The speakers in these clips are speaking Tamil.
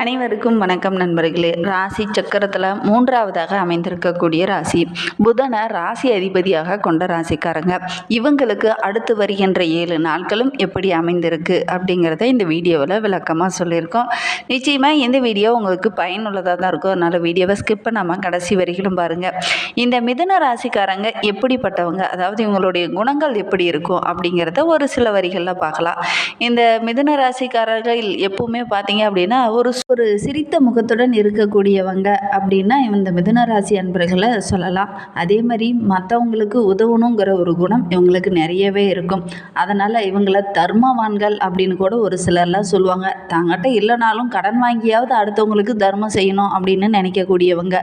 அனைவருக்கும் வணக்கம் நண்பர்களே. ராசி சக்கரத்தில் மூன்றாவதாக அமைந்திருக்கக்கூடிய ராசி. புதனை ராசி அதிபதியாக கொண்ட ராசிக்காரங்க. இவங்களுக்கு அடுத்து வருகின்ற ஏழு நாட்களும் எப்படி அமைந்திருக்கு அப்படிங்கிறத இந்த வீடியோவில் விளக்கமாக சொல்லியிருக்கோம். நிச்சயமாக இந்த வீடியோ உங்களுக்கு பயனுள்ளதாக தான் இருக்கும். அதனால் வீடியோவை ஸ்கிப் பண்ணாமல் கடைசி வரைக்கும் பாருங்கள் இந்த மிதுன ராசிக்காரங்க எப்படிப்பட்டவங்க? அதாவது இவங்களுடைய குணங்கள் எப்படி இருக்கும் அப்படிங்கிறத ஒரு சில வரிகளில் பார்க்கலாம். இந்த மிதுன ராசிக்காரர்கள் எப்பவுமே பார்த்தீங்க அப்படின்னா ஒரு ஒரு சிரித்த முகத்துடன் இருக்கக்கூடியவங்க அப்படின்னா இந்த மிதுன ராசி அன்பர்களை சொல்லலாம். அதே மாதிரி மற்றவங்களுக்கு உதவணுங்கிற ஒரு குணம் இவங்களுக்கு நிறையவே இருக்கும். அதனால் இவங்கள தர்மவான்கள் அப்படின்னு கூட ஒரு சிலர்லாம் சொல்லுவாங்க. தாங்கிட்ட இல்லைனாலும் கடன் வாங்கியாவது அடுத்தவங்களுக்கு தர்மம் செய்யணும் அப்படின்னு நினைக்கக்கூடியவங்க.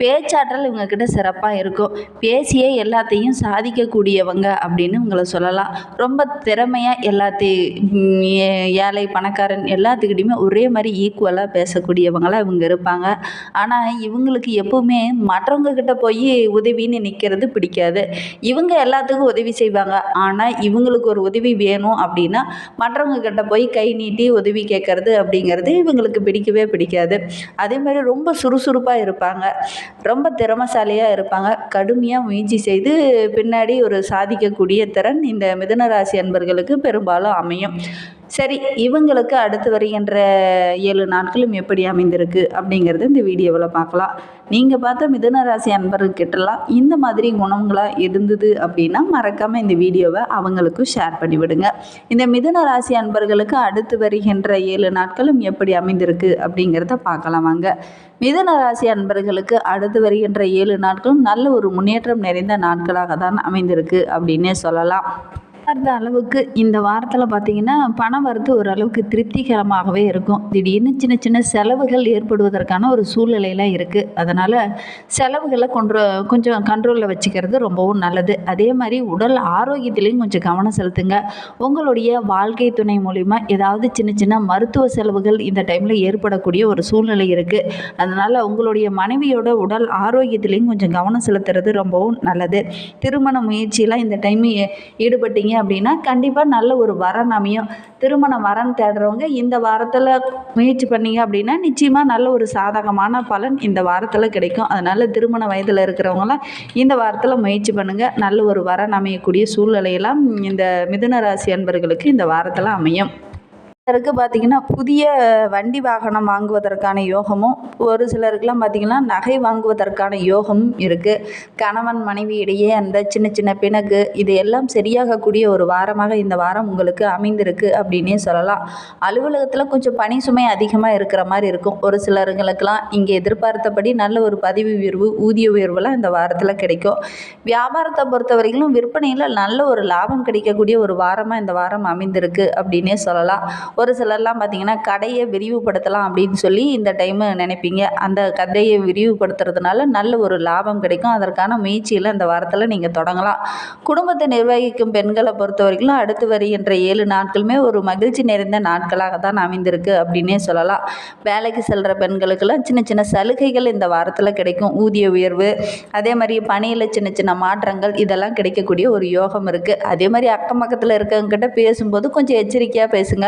பேச்சாற்றல் இவங்கக்கிட்ட சிறப்பாக இருக்கும். பேசியே எல்லாத்தையும் சாதிக்கக்கூடியவங்க அப்படின்னு உங்களை சொல்லலாம். ரொம்ப திறமையாக எல்லாத்தையும் ஏழை பணக்காரன் எல்லாத்துக்கிட்டையுமே ஒரே மாதிரி ஈக்குவலாக பேசக்கூடியவங்களாக இவங்க இருப்பாங்க. ஆனால் இவங்களுக்கு எப்போவுமே மற்றவங்க கிட்ட போய் உதவின்னு நிற்கிறது பிடிக்காது. இவங்க எல்லாத்துக்கும் உதவி செய்வாங்க. ஆனால் இவங்களுக்கு ஒரு உதவி வேணும் அப்படின்னா மற்றவங்க கிட்ட போய் கை நீட்டி உதவி கேட்கறது அப்படிங்கிறது இவங்களுக்கு பிடிக்கவே பிடிக்காது. அதே மாதிரி ரொம்ப சுறுசுறுப்பாக இருப்பாங்க. ரொம்ப திறமசாலியாக இருப்பாங்க. கடுமையாக முயற்சி செய்து பின்னாடி ஒரு சாதிக்கக்கூடிய திறன் இந்த மிதுனராசி அன்பர்களுக்கு பெரும்பாலும் அமையும். சரி இவங்களுக்கு அடுத்து வருகின்ற ஏழு நாட்களும் எப்படி அமைந்திருக்கு அப்படிங்கிறது இந்த வீடியோவில் பார்க்கலாம். நீங்கள் பார்த்த மிதுன ராசி அன்பர்கிட்டலாம் இந்த மாதிரி குணங்களாக இருந்தது அப்படின்னா மறக்காமல் இந்த வீடியோவை அவங்களுக்கும் ஷேர் பண்ணிவிடுங்க. இந்த மிதுன ராசி அன்பர்களுக்கு அடுத்து வருகின்ற ஏழு நாட்களும் எப்படி அமைந்திருக்கு அப்படிங்கிறத பார்க்கலாம் வாங்க. மிதுன ராசி அன்பர்களுக்கு அடுத்து வருகின்ற ஏழு நாட்களும் நல்ல ஒரு முன்னேற்றம் நிறைந்த நாட்களாக தான் அமைந்திருக்கு அப்படின்னே சொல்லலாம். அந்த அளவுக்கு இந்த வாரத்தில் பார்த்தீங்கன்னா பணம் வரது ஓரளவுக்கு திருப்திகரமாகவே இருக்கும். திடீர்னு சின்ன சின்ன செலவுகள் ஏற்படுவதற்கான ஒரு சூழ்நிலையெல்லாம் இருக்குது அதனால் செலவுகளை கொண்டு கொஞ்சம் கண்ட்ரோலில் வச்சுக்கிறது ரொம்பவும் நல்லது. அதே மாதிரி உடல் ஆரோக்கியத்திலையும் கொஞ்சம் கவனம் செலுத்துங்க. உங்களுடைய வாழ்க்கை துணை மூலிமா ஏதாவது சின்ன சின்ன மருத்துவ செலவுகள் இந்த டைமில் ஏற்படக்கூடிய ஒரு சூழ்நிலை இருக்குது அதனால் உங்களுடைய மனைவியோட உடல் ஆரோக்கியத்திலையும் கொஞ்சம் கவனம் செலுத்துறது ரொம்பவும் நல்லது. திருமண முயற்சியெல்லாம் இந்த டைம் ஈடுபட்டீங்க அப்படின்னா கண்டிப்பாக நல்ல ஒரு வரன் அமையும். திருமண வரன் தேடுறவங்க இந்த வாரத்தில் முயற்சி பண்ணீங்க அப்படின்னா நிச்சயமாக நல்ல ஒரு சாதகமான பலன் இந்த வாரத்தில் கிடைக்கும். அதனால் திருமண வயதில் இருக்கிறவங்களாம் இந்த வாரத்தில் முயற்சி பண்ணுங்கள் நல்ல ஒரு வரன் அமையக்கூடிய சூழ்நிலையெல்லாம் இந்த மிதுன ராசி அன்பர்களுக்கு இந்த வாரத்தில் அமையும். சிலருக்கு பார்த்திங்கன்னா புதிய வண்டி வாகனம் வாங்குவதற்கான யோகமும் ஒரு சிலருக்குலாம் பார்த்திங்கன்னா நகை வாங்குவதற்கான யோகமும் இருக்குது கணவன் மனைவி இடையே அந்த சின்ன சின்ன பிணக்கு இது எல்லாம் சரியாகக்கூடிய ஒரு வாரமாக இந்த வாரம் உங்களுக்கு அமைந்திருக்கு அப்படின்னே சொல்லலாம். அலுவலகத்தில் கொஞ்சம் பணி சுமை அதிகமாக இருக்கிற மாதிரி இருக்கும். ஒரு சிலருங்களுக்கெல்லாம் இங்கே எதிர்பார்த்தபடி நல்ல ஒரு பதவி உயர்வு ஊதிய உயர்வுலாம் இந்த வாரத்தில் கிடைக்கும். வியாபாரத்தை பொறுத்த வரைக்கும் விற்பனையில் நல்ல ஒரு லாபம் கிடைக்கக்கூடிய ஒரு வாரமாக இந்த வாரம் அமைந்திருக்கு அப்படின்னே சொல்லலாம். ஒரு சிலர்லாம் பார்த்தீங்கன்னா கடையை விரிவுபடுத்தலாம் அப்படின்னு சொல்லி இந்த டைமு நினைப்பீங்க. அந்த கதையை விரிவுபடுத்துறதுனால நல்ல ஒரு லாபம் கிடைக்கும். அதற்கான முயற்சியில் இந்த வாரத்தில் நீங்கள் தொடங்கலாம். குடும்பத்தை நிர்வகிக்கும் பெண்களை பொறுத்த வரைக்கும் அடுத்து வருகின்ற ஏழு நாட்களுமே ஒரு மகிழ்ச்சி நிறைந்த நாட்களாக தான் அமைந்திருக்கு அப்படின்னே சொல்லலாம். வேலைக்கு செல்கிற பெண்களுக்கெல்லாம் சின்ன சின்ன சலுகைகள் இந்த வாரத்தில் கிடைக்கும். ஊதிய உயர்வு அதே மாதிரி பணியில் சின்ன சின்ன மாற்றங்கள் இதெல்லாம் கிடைக்கக்கூடிய ஒரு யோகம் இருக்குது அதே மாதிரி அக்கம் பக்கத்தில் இருக்கவங்ககிட்ட பேசும்போது கொஞ்சம் எச்சரிக்கையாக பேசுங்க.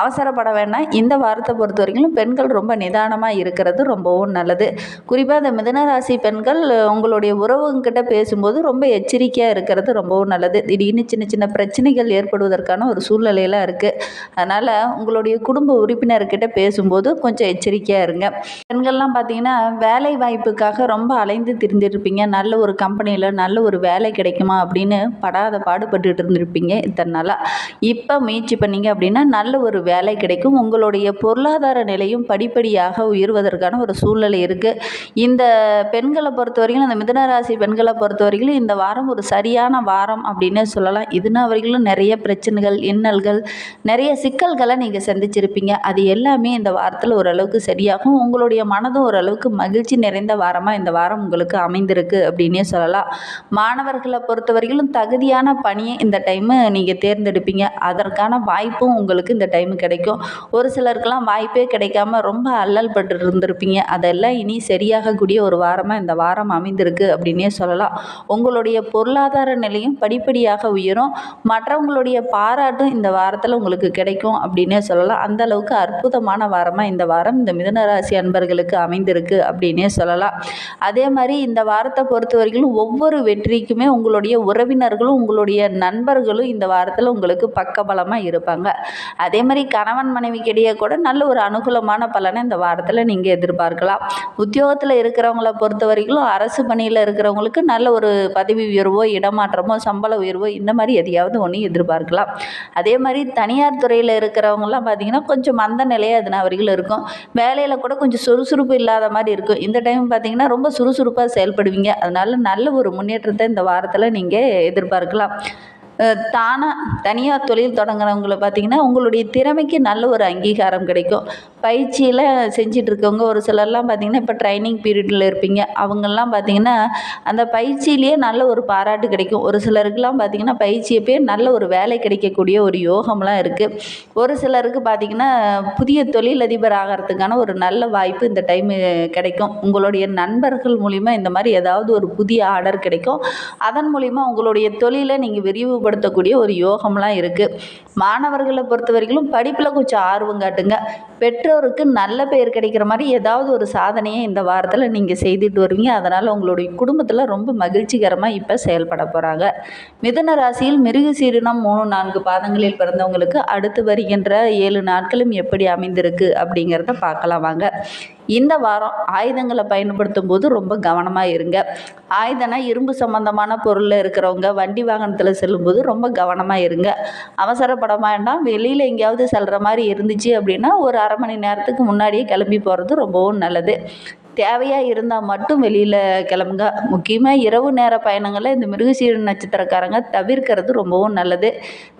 அவசரப்பட வேண்டாம். இந்த வாரத்தை பொறுத்த வரைக்கும் பெண்கள் ரொம்ப நிதானமாக இருக்கிறது ரொம்பவும் நல்லது. குறிப்பாக இந்த மிதனராசி பெண்கள் உங்களுடைய உறவுங்கிட்ட பேசும்போது ரொம்ப எச்சரிக்கையாக இருக்கிறது ரொம்பவும் நல்லது. திடீர்னு சின்ன சின்ன பிரச்சனைகள் ஏற்படுவதற்கான ஒரு சூழ்நிலையெல்லாம் இருக்குது அதனால் உங்களுடைய குடும்ப உறுப்பினர்கிட்ட பேசும்போது கொஞ்சம் எச்சரிக்கையாக இருங்க. பெண்கள்லாம் பார்த்தீங்கன்னா வேலை வாய்ப்புக்காக ரொம்ப அலைந்து திரிந்திருப்பீங்க. நல்ல ஒரு கம்பெனியில் நல்ல ஒரு வேலை கிடைக்குமா அப்படின்னு படாத பாடுபட்டுட்டு இருந்திருப்பீங்க இத்தனை நாளாக இப்போ முயற்சி பண்ணீங்க அப்படின்னா நல்ல ஒரு ஒரு வேலை கிடைக்கும். உங்களுடைய பொருளாதார நிலையும் படிப்படியாக உயர்வதற்கான ஒரு சூழ்நிலை இருக்குது இந்த பெண்களை பொறுத்த வரைக்கும் இந்த மிதனராசி பெண்களை பொறுத்த வரைக்கும் இந்த வாரம் ஒரு சரியான வாரம் அப்படின்னே சொல்லலாம். இதுனா வரைக்கும் நிறைய பிரச்சனைகள் இன்னல்கள் நிறைய சிக்கல்களை நீங்கள் சந்திச்சிருப்பீங்க. அது எல்லாமே இந்த வாரத்தில் ஓரளவுக்கு சரியாகும். உங்களுடைய மனதும் ஓரளவுக்கு மகிழ்ச்சி நிறைந்த வாரமாக இந்த வாரம் உங்களுக்கு அமைந்திருக்கு அப்படின்னே சொல்லலாம். மாணவர்களை பொறுத்த வரைக்கும் தகுதியான பணியை இந்த டைமு நீங்கள் தேர்ந்தெடுப்பீங்க. அதற்கான வாய்ப்பும் உங்களுக்கு இந்த டைம் டைம் கிடைக்கும். ஒரு சிலருக்கெல்லாம் வாய்ப்பே கிடைக்காம ரொம்ப அல்லல் பட்டு இருந்திருப்பீங்க அதெல்லாம் இனி சரியாகக்கூடிய ஒரு வாரமாக இந்த வாரம் அமைந்திருக்கு அப்படின்னே சொல்லலாம். உங்களுடைய பொருளாதார நிலையும் படிப்படியாக உயரும். மற்றவங்களுடைய பாராட்டும் இந்த வாரத்தில் உங்களுக்கு கிடைக்கும் அப்படின்னே சொல்லலாம். அந்த அளவுக்கு அற்புதமான வாரமாக இந்த வாரம் இந்த மிதனராசி அன்பர்களுக்கு அமைந்திருக்கு அப்படின்னே சொல்லலாம். அதே மாதிரி இந்த வாரத்தை பொறுத்த வரைக்கும் ஒவ்வொரு வெற்றிக்குமே உங்களுடைய உறவினர்களும் உங்களுடைய நண்பர்களும் இந்த வாரத்தில் உங்களுக்கு பக்கபலமாக இருப்பாங்க. அதே மாதிரி கணவன் மனைவிக்கிடையே கூட நல்ல ஒரு அனுகூலமான பலனை இந்த வாரத்தில் நீங்கள் எதிர்பார்க்கலாம். உத்தியோகத்தில் இருக்கிறவங்கள பொறுத்த வரைக்கும் அரசு பணியில் இருக்கிறவங்களுக்கு நல்ல ஒரு பதவி உயர்வோ இடமாற்றமோ சம்பள உயர்வோ இந்த மாதிரி எதையாவது ஒன்று எதிர்பார்க்கலாம். அதே மாதிரி தனியார் துறையில் இருக்கிறவங்கலாம் பார்த்திங்கன்னா கொஞ்சம் மந்த நிலையாக அதனால் வரைக்கும் இருக்கும். வேலையில் கூட கொஞ்சம் சுறுசுறுப்பு இல்லாத மாதிரி இருக்கும். இந்த டைம் பார்த்திங்கன்னா ரொம்ப சுறுசுறுப்பாக செயல்படுவீங்க. அதனால் நல்ல ஒரு முன்னேற்றத்தை இந்த வாரத்தில் நீங்கள் எதிர்பார்க்கலாம். தானாக தனியாக தொழில் தொடங்குறவங்கள பார்த்திங்கன்னா உங்களுடைய திறமைக்கு நல்ல ஒரு அங்கீகாரம் கிடைக்கும். பயிற்சியில் செஞ்சிட்ருக்கவங்க ஒரு சிலர்லாம் பார்த்திங்கன்னா இப்போ ட்ரைனிங் பீரியடில் இருப்பீங்க. அவங்கெல்லாம் பார்த்திங்கன்னா அந்த பயிற்சியிலேயே நல்ல ஒரு பாராட்டு கிடைக்கும். ஒரு சிலருக்குலாம் பார்த்திங்கன்னா பயிற்சியப்பே நல்ல ஒரு வேலை கிடைக்கக்கூடிய ஒரு யோகம்லாம் இருக்குது ஒரு சிலருக்கு பார்த்திங்கன்னா புதிய தொழிலதிபர் ஆகிறதுக்கான ஒரு நல்ல வாய்ப்பு இந்த டைமு கிடைக்கும். உங்களுடைய நண்பர்கள் மூலிமா இந்த மாதிரி ஏதாவது ஒரு புதிய ஆர்டர் கிடைக்கும். அதன் மூலிமா உங்களுடைய தொழிலை நீங்கள் விரிவுபடுத்தக்கூடிய ஒரு யோகம்லாம் இருக்குது மாணவர்களை பொறுத்த வரைக்கும் படிப்பில் கொஞ்சம் ஆர்வம் காட்டுங்க. பெற்றோருக்கு நல்ல பெயர் கிடைக்கிற மாதிரி ஏதாவது ஒரு சாதனையை இந்த வாரத்தில் நீங்கள் செய்துட்டு வருவீங்க. அதனால் உங்களுடைய குடும்பத்தில் ரொம்ப மகிழ்ச்சிகரமாக இப்போ செயல்பட போகிறாங்க மிதுன ராசியில் மிருக சீரினம் மூணு நான்கு பாதங்களில் பிறந்தவங்களுக்கு அடுத்து வருகின்ற ஏழு நாட்களும் எப்படி அமைந்திருக்கு அப்படிங்கிறத பார்க்கலாம் வாங்க. இந்த வாரம் ஆயுதங்களை பயன்படுத்தும் போது ரொம்ப கவனமாக இருங்க. ஆயுதனா இரும்பு சம்மந்தமான பொருளில் இருக்கிறவங்க வண்டி வாகனத்தில் செல்லும்போது ரொம்ப கவனமாக இருங்க. அவசரப்பட வேண்டாம். வெளியில் எங்கேயாவது செல்கிற மாதிரி இருந்துச்சு அப்படின்னா ஒரு அரை மணி நேரத்துக்கு முன்னாடியே கிளம்பி போகிறது ரொம்பவும் நல்லது. தேவையாக இருந்தால் மட்டும் வெளியில் கிளம்புங்க. முக்கியமாக இரவு நேர பயணங்களை இந்த மிருகசீர நட்சத்திரக்காரங்க தவிர்க்கிறது ரொம்பவும் நல்லது.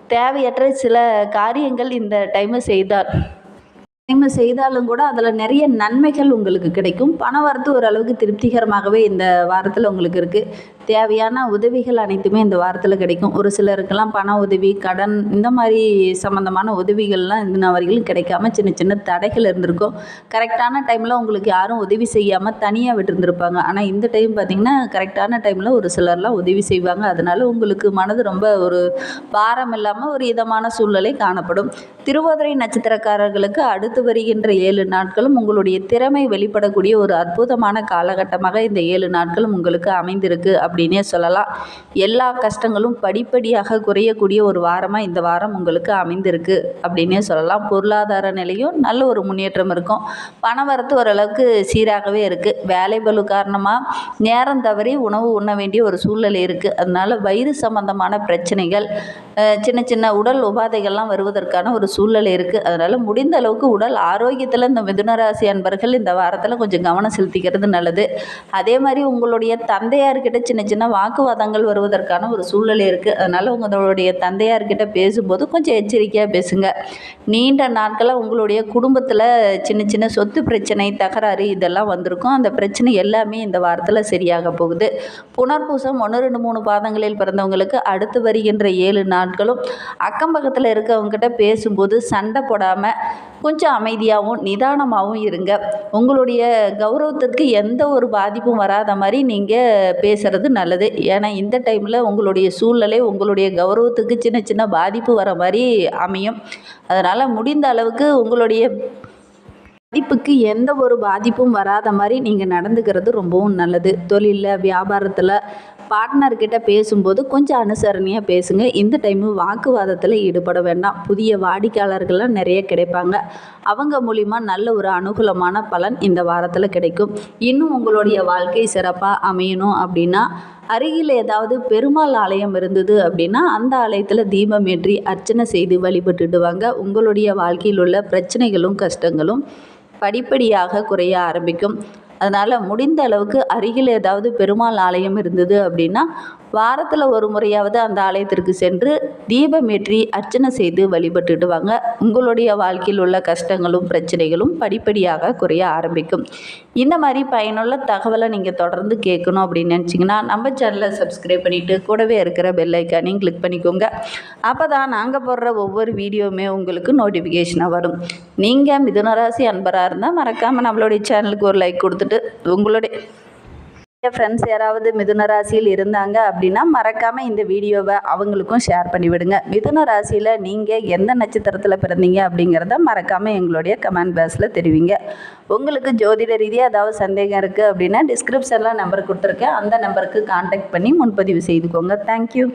தேவையற்ற சில காரியங்கள் இந்த டைமு செய்தால் டைம் செய்தாலும் கூட அதில் நிறைய நன்மைகள் உங்களுக்கு கிடைக்கும். பண வரத்து ஓரளவுக்கு திருப்திகரமாகவே இந்த வாரத்தில் உங்களுக்கு இருக்குது தேவையான உதவிகள் அனைத்துமே இந்த வாரத்தில் கிடைக்கும். ஒரு சிலருக்கெல்லாம் பண உதவி கடன் இந்த மாதிரி சம்மந்தமான உதவிகள்லாம் இந்த வரைக்கும் கிடைக்காம சின்ன சின்ன தடைகள் இருந்திருக்கும். கரெக்டான டைமில் உங்களுக்கு யாரும் உதவி செய்யாமல் தனியாக விட்டுருந்துருப்பாங்க. ஆனால் இந்த டைம் பார்த்திங்கன்னா கரெக்டான டைமில் ஒரு சிலர்லாம் உதவி செய்வாங்க. அதனால் உங்களுக்கு மனது ரொம்ப ஒரு பாரம் இல்லாமல் ஒரு இதமான சூழ்நிலை காணப்படும். திருவாதிரை நட்சத்திரக்காரர்களுக்கு அடுத்து வருகின்ற ஏழு நாட்களும் உங்களுடைய திறமை வெளிப்படக்கூடிய ஒரு அற்புதமான காலகட்டமாக இந்த ஏழு நாட்களும் உங்களுக்கு அமைந்திருக்கு. அப்படின்னே சொல்லலாம். எல்லா கஷ்டங்களும் படிப்படியாக குறையக்கூடிய ஒரு வாரமாக இந்த வாரம் உங்களுக்கு அமைந்திருக்கு அப்படின்னே சொல்லலாம். பொருளாதார நிலையும் நல்ல ஒரு முன்னேற்றம் இருக்கும். பண வரத்து ஓரளவுக்கு சீராகவே இருக்குது வேலை பலு காரணமாக நேரம் தவறி உணவு உண்ண வேண்டிய ஒரு சூழ்நிலை இருக்குது அதனால் வயிறு சம்பந்தமான பிரச்சனைகள் சின்ன சின்ன உடல் உபாதைகள்லாம் வருவதற்கான ஒரு சூழ்நிலை இருக்குது அதனால் முடிந்த அளவுக்கு உடல் ஆரோக்கியத்தில் இந்த மிதுனராசி அன்பர்கள் இந்த வாரத்தில் கொஞ்சம் கவனம் செலுத்திக்கிறது நல்லது. அதே மாதிரி உங்களுடைய தந்தையார்கிட்ட சின்ன சின்ன வாக்குவாதங்கள் வருவதற்கான ஒரு சூழ்நிலை இருக்குது அதனால் உங்களுடைய தந்தையார்கிட்ட பேசும்போது கொஞ்சம் எச்சரிக்கையாக பேசுங்க. நீண்ட நாட்களாக உங்களுடைய குடும்பத்தில் சின்ன சின்ன சொத்து பிரச்சனை தகராறு இதெல்லாம் வந்திருக்கும். அந்த பிரச்சனை எல்லாமே இந்த வாரத்தில் சரியாக போகுது. புனர்பூசம் ஒன்று ரெண்டு மூணு பாதங்களில் பிறந்தவங்களுக்கு அடுத்து வருகின்ற ஏழு நாட்களும் அக்கம் பக்கத்தில் இருக்கவங்ககிட்ட பேசும்போது சண்டை போடாமல் கொஞ்சம் அமைதியாகவும் நிதானமாகவும் இருங்க. உங்களுடைய கௌரவத்திற்கு எந்த ஒரு பாதிப்பும் வராத மாதிரி நீங்கள் பேசுகிறது நல்லது. ஏன்னா இந்த டைமில் உங்களுடைய சூழ்நிலை உங்களுடைய கௌரவத்துக்கு சின்ன சின்ன பாதிப்பு வர மாதிரி அமையும். அதனால் முடிந்த அளவுக்கு உங்களுடைய மதிப்புக்கு எந்த ஒரு பாதிப்பும் வராத மாதிரி நீங்கள் நடந்துக்கிறது ரொம்பவும் நல்லது. தொழிலில் வியாபாரத்தில் பார்ட்னர்கிட்ட பேசும்போது கொஞ்சம் அனுசரணையாக பேசுங்க. இந்த டைமு வாக்குவாதத்தில் ஈடுபட வேண்டாம். புதிய வாடிக்கையாளர்கள்லாம் நிறைய கிடைப்பாங்க. அவங்க மூலிமா நல்ல ஒரு அனுகூலமான பலன் இந்த வாரத்தில் கிடைக்கும். இன்னும் உங்களுடைய வாழ்க்கை சிறப்பாக அமையணும் அப்படின்னா அருகில் ஏதாவது பெருமாள் ஆலயம் இருந்தது அப்படின்னா அந்த ஆலயத்தில் தீபம் ஏற்றி அர்ச்சனை செய்து வழிபட்டுடுவாங்க. உங்களுடைய வாழ்க்கையில் உள்ள பிரச்சனைகளும் கஷ்டங்களும் படிப்படியாக குறைய ஆரம்பிக்கும். அதனால் முடிந்த அளவுக்கு அருகில் ஏதாவது பெருமாள் ஆலயம் இருந்தது அப்படின்னா வாரத்தில் ஒரு முறையாவது அந்த ஆலயத்திற்கு சென்று தீபமேற்றி அர்ச்சனை செய்து வழிபட்டுட்டு வாங்க உங்களுடைய வாழ்க்கையில் உள்ள கஷ்டங்களும் பிரச்சனைகளும் படிப்படியாக குறைய ஆரம்பிக்கும். இந்த மாதிரி பயனுள்ள தகவலை நீங்கள் தொடர்ந்து கேட்கணும் அப்படின்னு நினச்சிங்கன்னா நம்ம சேனலை சப்ஸ்கிரைப் பண்ணிவிட்டு கூடவே இருக்கிற பெல் ஐக்கானையும் கிளிக் பண்ணிக்கோங்க. அப்போ தான் நாங்கள் போடுற ஒவ்வொரு வீடியோவுமே உங்களுக்கு நோட்டிஃபிகேஷனாக வரும். நீங்கள் மிதுனராசி அன்பராக இருந்தால் மறக்காமல் நம்மளுடைய சேனலுக்கு ஒரு லைக் கொடுத்துட்டு உங்களுடைய ஃப்ரெண்ட்ஸ் யாராவது மிதுன ராசியில் இருந்தாங்க அப்படின்னா மறக்காமல் இந்த வீடியோவை அவங்களுக்கும் ஷேர் பண்ணிவிடுங்க. மிதுன ராசியில் நீங்கள் எந்த நட்சத்திரத்தில் பிறந்தீங்க அப்படிங்கிறத மறக்காமல் எங்களுடைய கமெண்ட் பாக்ஸில் தெரிவிங்க. உங்களுக்கு ஜோதிட ரீதியாக ஏதாவது சந்தேகம் இருக்குது அப்படின்னா டிஸ்கிரிப்ஷனில் நம்பர் கொடுத்துருக்கேன். அந்த நம்பருக்கு காண்டாக்ட் பண்ணி முன்பதிவு செய்துக்கோங்க. தேங்க்யூ